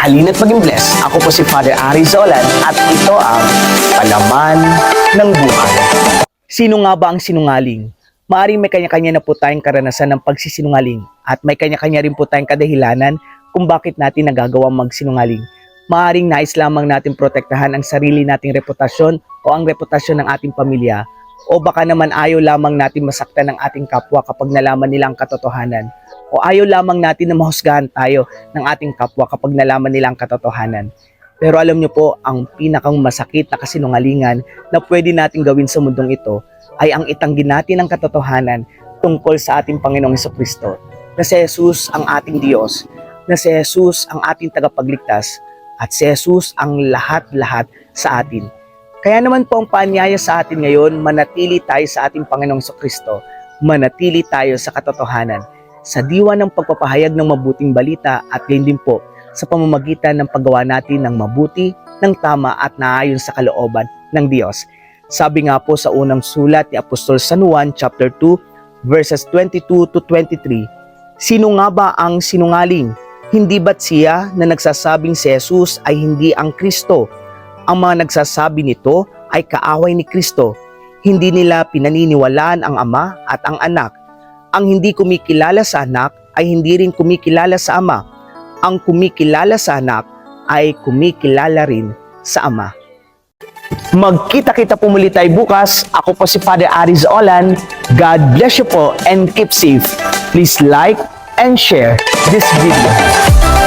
Halina't maging blessed. Ako po si Father Ari Zolan at ito ang Palaman ng Buhay. Sino nga ba ang sinungaling? Maaring may kanya-kanya na po tayong karanasan ng pagsisinungaling at may kanya-kanya rin po tayong kadahilanan kung bakit natin nagagawa magsinungaling. Maaring nais lamang natin protektahan ang sarili nating reputasyon o ang reputasyon ng ating pamilya o baka naman ayaw lamang natin masaktan ng ating kapwa kapag nalaman nila ang katotohanan o ayaw lamang natin na mahusgahan tayo ng ating kapwa kapag nalaman nila ang katotohanan. Pero alam niyo po, ang pinakang masakit na kasinungalingan na pwede natin gawin sa mundong ito ay ang itanggi natin ang katotohanan tungkol sa ating Panginoong Kristo na si Jesus ang ating Diyos, na si Jesus ang ating tagapagligtas, at si Jesus ang lahat-lahat sa atin. Kaya naman po ang paanyaya sa atin ngayon, manatili tayo sa ating Panginoong Kristo, manatili tayo sa katotohanan, sa diwa ng pagpapahayag ng mabuting balita at gayon din po sa pamamagitan ng paggawa natin ng mabuti, ng tama at naayon sa kalooban ng Diyos. Sabi nga po sa unang sulat ni Apostol San Juan chapter 2 verses 22 to 23, Sino nga ba ang sinungaling? Hindi ba't siya na nagsasabing si Jesus ay hindi ang Kristo? Ang mga nagsasabi nito ay kaaway ni Kristo. Hindi nila pinaniniwalaan ang Ama at ang Anak. Ang hindi kumikilala sa Anak ay hindi rin kumikilala sa Ama. Ang kumikilala sa Anak ay kumikilala rin sa Ama. Magkita-kita po muli tayo bukas. Ako po si Father Aris Olan. God bless you po and keep safe. Please like and share this video.